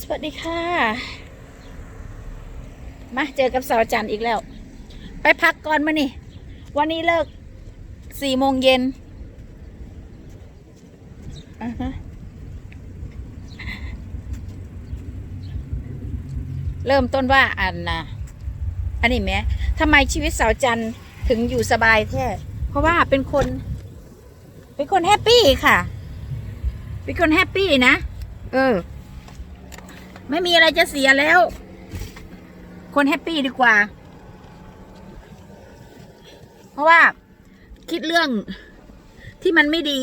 สวัสดีค่ะ มาเจอกับสาวจันอีกแล้ว ไปพักก่อนมานี่ วันนี้เลิกสี่โมงเย็นอ่าฮะเริ่มต้นว่าอันนะอันนี้แหม้ทำไมชีวิตสาวจันถึงอยู่สบายแท้เพราะว่าเป็นคน เป็นคนแฮปปี้ค่ะ เป็นคนแฮปปี้นะ เออ ไม่มีอะไรจะเสียแล้ว คนแฮปปี้ดีกว่า เพราะว่าคิดเรื่องที่มันไม่ดี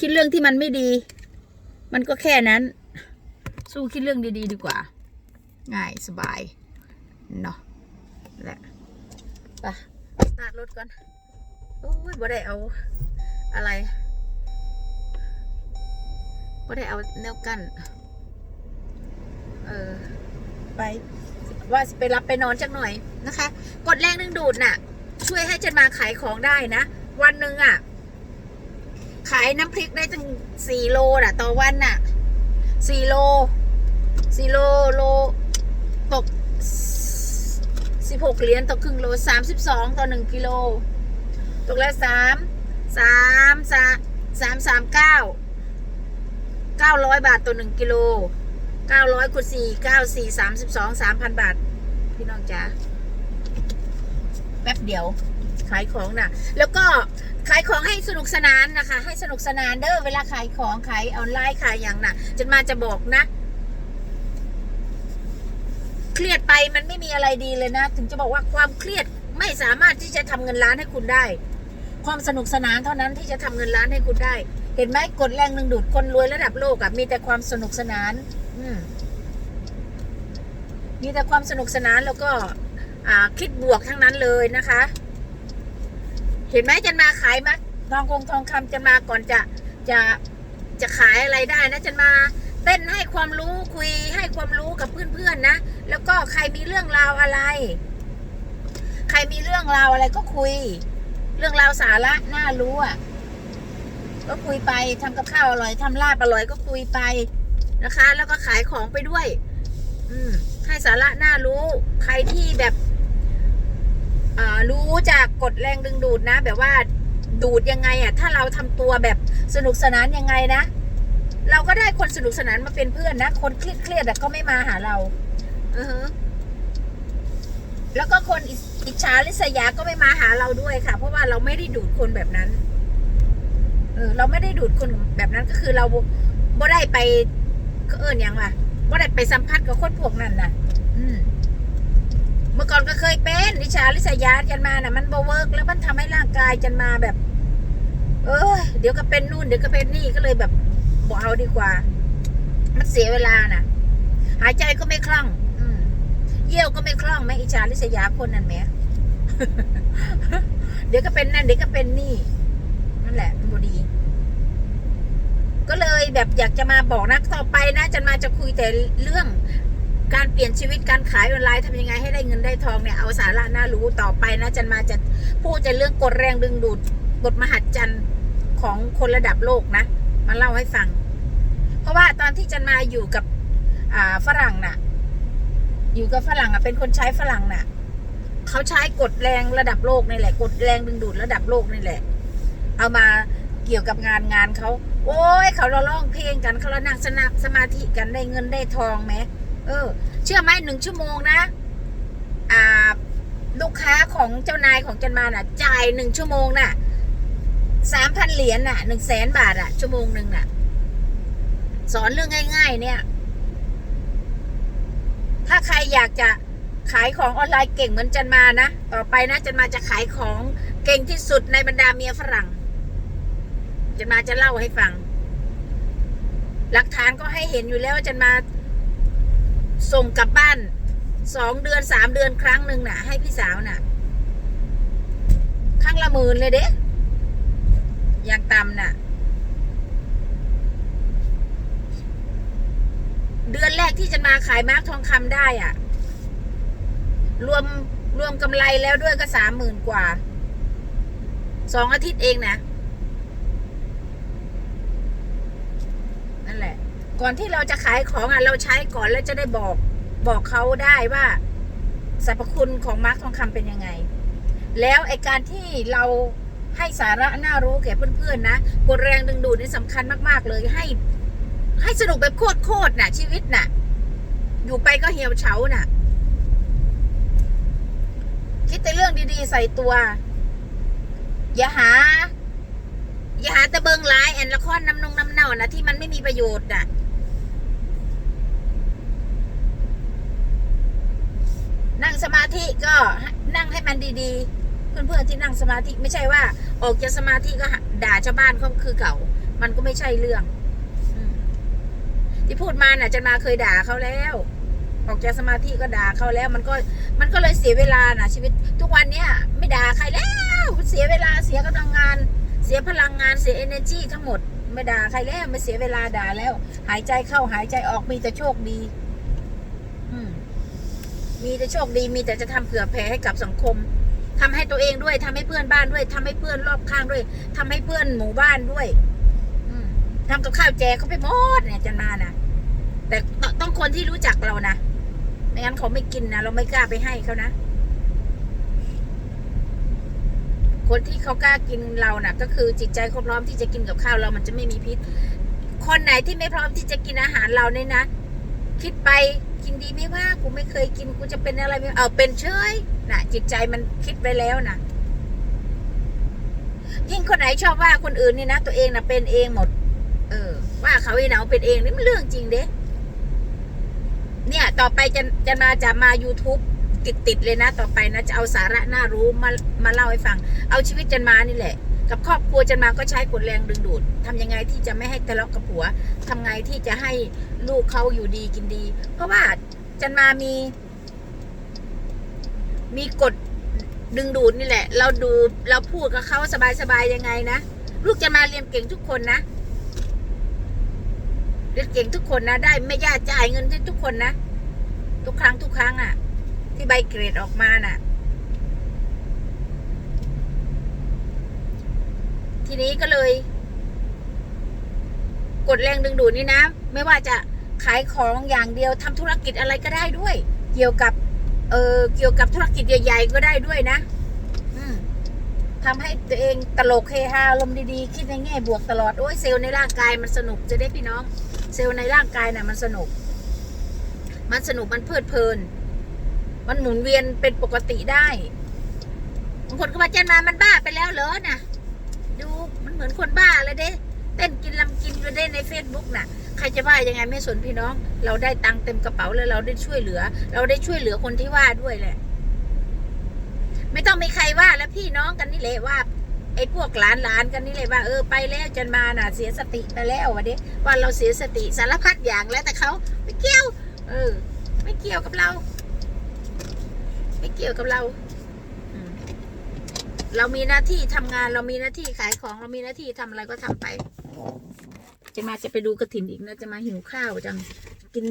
คิดเรื่องที่มันไม่ดี มันก็แค่นั้น สู้คิดเรื่องดี ๆ ดีกว่า ง่ายสบาย เนาะแหละไปสตาร์ทรถก่อน โอ้ยบ่ได้เอา อะไรบ่ได้เอาแนวกั้น เออ ไป ว่าไปรับไปนอนจักหน่อยนะคะ กดแรงดึงดูดน่ะ ช่วยให้ฉันมาขายของได้นะ วันหนึ่งอะ ขายน้ำพริกได้ตั้งสี่โลน่ะ ต่อวันน่ะสี่โลสี่โลโลตกสิบหกเหรียญต่อครึ่งโลสามสิบสองต่อหนึ่งกิโล ตกแล้วสามสามสามสามสามเก้าเก้าร้อยบาทต่อหนึ่งกิโล เก้าร้อยคูณสี่เก้าสี่สามสิบสองสามพันบาท พี่น้องจ๋าแป๊บเดียว ขายของน่ะ แล้วก็ขายของให้สนุกสนานนะคะ ให้สนุกสนานเด้อเวลาขายของขายออนไลน์ขายอย่างน่ะจนมาจะบอกนะ เครียดไปมันไม่มีอะไรดีเลยนะ ถึงจะบอกว่าความเครียดไม่สามารถที่จะทำเงินล้านให้คุณได้ ความสนุกสนานเท่านั้นที่จะทำเงินล้านให้คุณได้ เห็นไหมกดแรงดึงดูดคนรวยระดับโลกอะมีแต่ความสนุกสนาน มีแต่ความสนุกสนานแล้วก็คิดบวกทั้งนั้นเลยนะคะ เห็นไหมจันมาขายมะทองคงทองคำจันมาก่อนจะจะจะขายอะไรได้นะจันมาเต้นให้ความรู้คุยให้ความรู้กับเพื่อนๆนะ แล้วก็ใครมีเรื่องราวอะไร ใครมีเรื่องราวอะไรก็คุย เรื่องราวสาระน่ารู้อะก็คุยไปทำกับข้าวอร่อยทำลาบอร่อยก็คุยไป นะคะ แล้วก็ขายของไปด้วย อืม ให้สาระน่ารู้ ใครที่แบบอ่ารู้จากกฎแรงดึงดูดนะ แบบว่าดูดยังไงอะ ถ้าเราทำตัวแบบสนุกสนานยังไงนะ เราก็ได้คนสนุกสนานมาเป็นเพื่อนนะ คนเครียดเครียดๆอะก็ไม่มาหาเราอือฮะแล้วก็คนอิจฉาริษยาก็ไม่มาหาเราด้วยค่ะ เพราะว่าเราไม่ได้ดูดคนแบบนั้น เออ เราไม่ได้ดูดคนแบบนั้นก็คือเราบ่ได้ไป ก็เอิญยังล่ะบ่ได้ไปสัมผัสกับคนพวกนั้นนะอืมเมื่อก่อนก็เคยเป็นวิชาลิษยาจันมาน่ะ มันบเวิร์กแล้วมันทำให้ร่างกายจันมาแบบ เออเดี๋ยวก็เป็นนู่นเดี๋ยวก็เป็นนี่ก็เลยแบบบอกเอาดีกว่า มันเสียเวลาน่ะ หายใจก็ไม่คล่องอืมเยี่ยวก็ไม่คล่องไหมอิจาลิษยาคนนั้นไหมเดี๋ยวก็เป็นนั่นเดี๋ยวก็เป็นนี่นั่นแหละมันบดี ก็เลยแบบอยากจะมาบอกนะต่อไปนะจันมาจะคุยแต่เรื่องการเปลี่ยนชีวิตการขายออนไลน์ทำยังไงให้ได้เงินได้ทองเนี่ยเอาสาระน่ารู้ต่อไปนะจันมาจะพูดจะเรื่องกฎแรงดึงดูดกฎมหัศจรรย์ของคนระดับโลกนะมาเล่าให้ฟัง เพราะว่าตอนที่จันมาอยู่กับฝรั่งน่ะ อยู่กับฝรั่งอะเป็นคนใช้ฝรั่งน่ะเขาใช้กฎแรงระดับโลกนี่แหละกฎแรงดึงดูดระดับโลกนี่แหละ เอามา เกี่ยวกับงานงานเขา โอ้ย เขาเราร้องเพลงกันเขาเรานั่งสนับสมาธิกันได้เงินได้ทองไหมเออ เชื่อไหมหนึ่งชั่วโมงนะ อ่า ลูกค้าของเจ้านายของจันมาน่ะ จ่ายหนึ่งชั่วโมงน่ะสามพันเหรียญน่ะหนึ่งแสนบาทอะ ชั่วโมงหนึ่งน่ะ สอนเรื่องง่าย ๆ เนี่ย ถ้าใครอยากจะขายของออนไลน์เก่งเหมือนจันมานะ ต่อไปนะจันมาจะขายของเก่งที่สุดในบรรดาเมียฝรั่ง จันมาจะเล่าให้ฟัง หลักฐานก็ให้เห็นอยู่แล้วว่าจันมาส่งกลับบ้านสองเดือนสามเดือนครั้งหนึ่งน่ะ ให้พี่สาวน่ะครั้งละหมื่นเลยเด้อย่างต่ำน่ะ เดือนแรกที่จะมาขายมาร์กทองคำได้อะ รวมรวมกำไรแล้วด้วยก็สามหมื่นกว่า สองอาทิตย์เองนะ นั่นแหละ ก่อนที่เราจะขายของอะเราใช้ก่อนแล้วจะได้บอกบอกเขาได้ว่าสรรพคุณของมาร์คทองคำเป็นยังไง แล้วไอการที่เราให้สาระน่ารู้แก่เพื่อนๆนะกดแรงดึงดูดนี่สำคัญมากๆเลยให้ ให้สนุกแบบโคตรๆน่ะ ชีวิตน่ะ อยู่ไปก็เหี่ยวเฉาน่ะ คิดแต่เรื่องดีๆใส่ตัว อย่าหา อย่าหาแต่เบิงหลายแอนละครน้ำนงน้ำเน่านะที่มันไม่มีประโยชน์น่ะนั่งสมาธิก็นั่งให้มันดีๆ เพื่อนๆที่นั่งสมาธิไม่ใช่ว่า ออกจากสมาธิก็ด่าชาวบ้านเขาคือเก่า มันก็ไม่ใช่เรื่องที่พูดมาน่ะจะมาเคยด่าเขาแล้ว ออกจากสมาธิก็ด่าเขาแล้ว มันก็มันก็เลยเสียเวลาน่ะ ชีวิตทุกวันเนี้ยไม่ด่าใครแล้ว เสียเวลาเสียกำลังงาน เสียพลังงานเสีย energy ทั้งหมด ไม่ด่าใครแล้วไม่เสียเวลาด่าแล้ว หายใจเข้าหายใจออกมีแต่โชคดี อืมมีแต่โชคดีมีแต่จะทำเผื่อแผ่ให้กับสังคมทำให้ตัวเองด้วยทำให้เพื่อนบ้านด้วยทำให้เพื่อนรอบข้างด้วยทำให้เพื่อนหมู่บ้านด้วย อืมทำกับข้าวแจกเขาไปหมดเนี่ยจันมานะแต่ตต้องคนที่รู้จักเรานะไม่งั้นเขาไม่กินนะเราไม่กล้าไปให้เขานะ คนที่เขากล้ากินเรานะ่ะ ก็คือจิตใจเขาพร้อมที่จะกินกับข้าวเรามันจะไม่มีพิษ คนไหนที่ไม่พร้อมที่จะกินอาหารเราเนี่ยนะ คิดไปกินดีไม่ว่ากูไม่เคยกินกูจะเป็นอะไรไม่เอาเป็นเฉยนะจิตใจมันคิดไปแล้วนะยิ่งคนไหนชอบว่าคนอื่นนี่นะตัวเองนะเป็นเองหมด เออ ว่าเขาไอ้หนาวเป็นเองนี่มันเรื่องจริงเด้เนี่ย ต่อไปจะจะมาจะมา YouTube ติดติดๆเลยนะต่อไปนะจะเอาสาระน่ารู้มามาเล่าให้ฟัง เอาชีวิตจันมานี่แหละ กับครอบครัวจันมาก็ใช้กดแรงดึงดูดทำยังไงที่จะไม่ให้ทะเลาะกับผัวทำไงที่จะให้ลูกเขาอยู่ดีกินดี เพราะว่าจันมามี มีกฎดึงดูดนี่แหละ เราดูเราพูดกับเขาสบายๆยังไงนะลูกจันมาเรียนเก่งทุกคนนะเรียนเก่งทุกคนนะได้ไม่ยากจ่ายเงินให้ทุกคนนะทุกครั้งทุกครั้งอะ่ะ ที่ใบเกรดออกมาน่ะ ทีนี้ก็เลย กดแรงดึงดูดนี่นะ ไม่ว่าจะขายของอย่างเดียวทำธุรกิจอะไรก็ได้ด้วย เกี่ยวกับ เออเกี่ยวกับธุรกิจใหญ่ๆก็ได้ด้วยนะทำให้ตัวเองตลกเฮฮาลมดีๆ คิดในแง่บวกตลอด โอ้ยเซลล์ในร่างกายมันสนุกจะได้พี่น้อง เซลล์ในร่างกายน่ะมันสนุก มันสนุกมันเพลิดเพลิน มันหมุนเวียนเป็นปกติได้บางคนก็มาเจนมามันบ้าไปแล้วเหรอน่ะดูมันเหมือนคนบ้าเลยเด้เต้นกินลำกินอยู่ได้ในเฟซบุ๊กน่ะใครจะว่ายังไงไม่สนพี่น้อง เราได้ตังค์เต็มกระเป๋าแล้วเราได้ช่วยเหลือ เราได้ช่วยเหลือคนที่ว่าด้วยแหละ ไม่ต้องมีใครว่าแล้วพี่น้องกันนี่แหละว่าไอ้พวกหลานหลานกันนี่เลยว่าเออไปแล้วจนมาน่ะเสียสติไปแล้ววะเด้ว่าเราเสียสติสารพัดอย่างแล้วแต่เขาไม่เกี่ยว เออ ไม่เกี่ยวกับเรา ไม่เกี่ยวกับเราอืมเรามีหน้าที่ทำงานเรามีหน้าที่ขายของเรามีหน้าที่ทำอะไรก็ทำไปจะมาจะไปดูกระถินอีกนะจะมาหิวข้าวจังกิน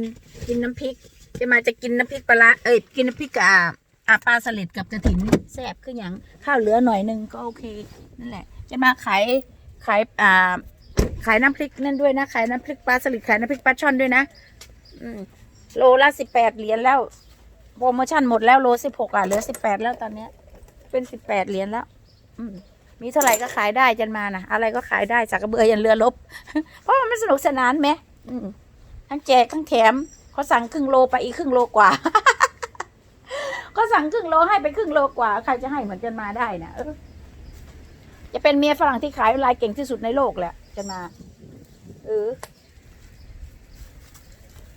กินน้ำพริก จะมาจะกินน้ำพริกปลาร้าเอ้ยกินน้ำพริกกับอ่าอ่าปลาสลิดกับกระถินแซ่บขึ้นอหย่างข้าวเหลือหน่อยหนึงก็โอเคนั่นแหละ จะมาขายขายอ่าขายน้ำพริกนั่นด้วยนะ ขายน้ำพริกปลาสลิดขายน้ำพริกปลาช่อนด้วยนะอืมโลละสิบแปดเหรียญแล้ว โปรโมชั่นหมดแล้วโลสิบหกอะเหลือสิบแปดแล้วตอนเนี้ย เป็นสิบแปดเหรียญแล้วอืมมีเท่าไหร่ก็ขายได้จันมานะอะไรก็ขายได้จากกระเบือยันเรือลบ เพราะมันสนุกสนานไหมอืมทั้งแจกทั้งแถมเขาสั่งครึ่งโลไปอีกครึ่งโลกว่าเขาสั่งครึ่งโลให้ไปครึ่งโลกว่า ใครจะให้เหมือนจันมาได้นะจะเป็นเมียฝรั่งที่ขายออนไลน์เก่งที่สุดในโลกแหละจันมาเออ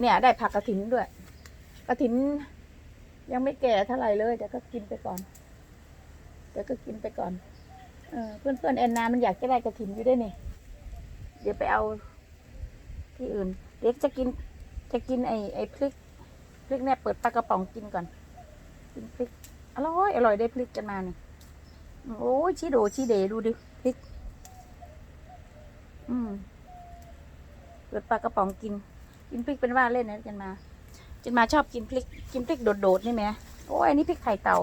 เนี่ย ได้ผักกระถินด้วยกระถิน ยังไม่แก่เท่าไหร่เลย แต่ก็กินไปก่อน แต่ก็กินไปก่อนเออเพื่อนเพื่อนแอนนา มันอยากจะได้กระถินอยู่ด้วยนี่ เดี๋ยวไปเอาที่อื่น เด็กจะกิน จะกินไอ้ไอ้พริก พริกเนี่ยเปิดปลากระป๋องกินก่อน กินพริก อร่อย อร่อยได้พริกกันมานี่ โอ้ยชีโดชีเดดูดิ พริก อืมเปิดปลากระป๋องกิน กินพริกเป็นว่าเล่นนะกันมา จันมาชอบกินพริกกินพริกโดดๆนี่ไหมโอ้ยอันนี้พริกไข่เต่า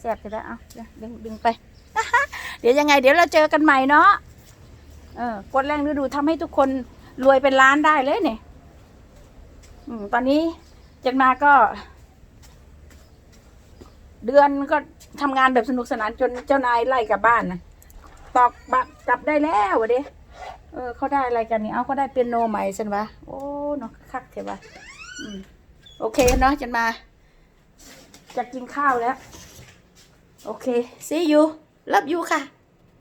แซ่บจะได้เอาดึงดึงไป เดี๋ยวยังไง เดี๋ยวเราเจอกันใหม่เนาะเออกดแรงดูดูทำให้ทุกคนรวยเป็นล้านได้เลยเนี่ยอืมตอนนี้จันมาก็ เดือนก็ทำงานแบบสนุกสนานจนเจ้านายไล่กลับบ้านนะตอกบักกลับได้แล้ววะเด้เออเขาได้อะไรกันนี่เอาเขาได้เป็นโนใหม่ฉันวะโอ้เนาะคักเถอะวะอืม โอเคเนาะจันมา จะกินข้าวแล้ว โอเค see you love you ค่ะ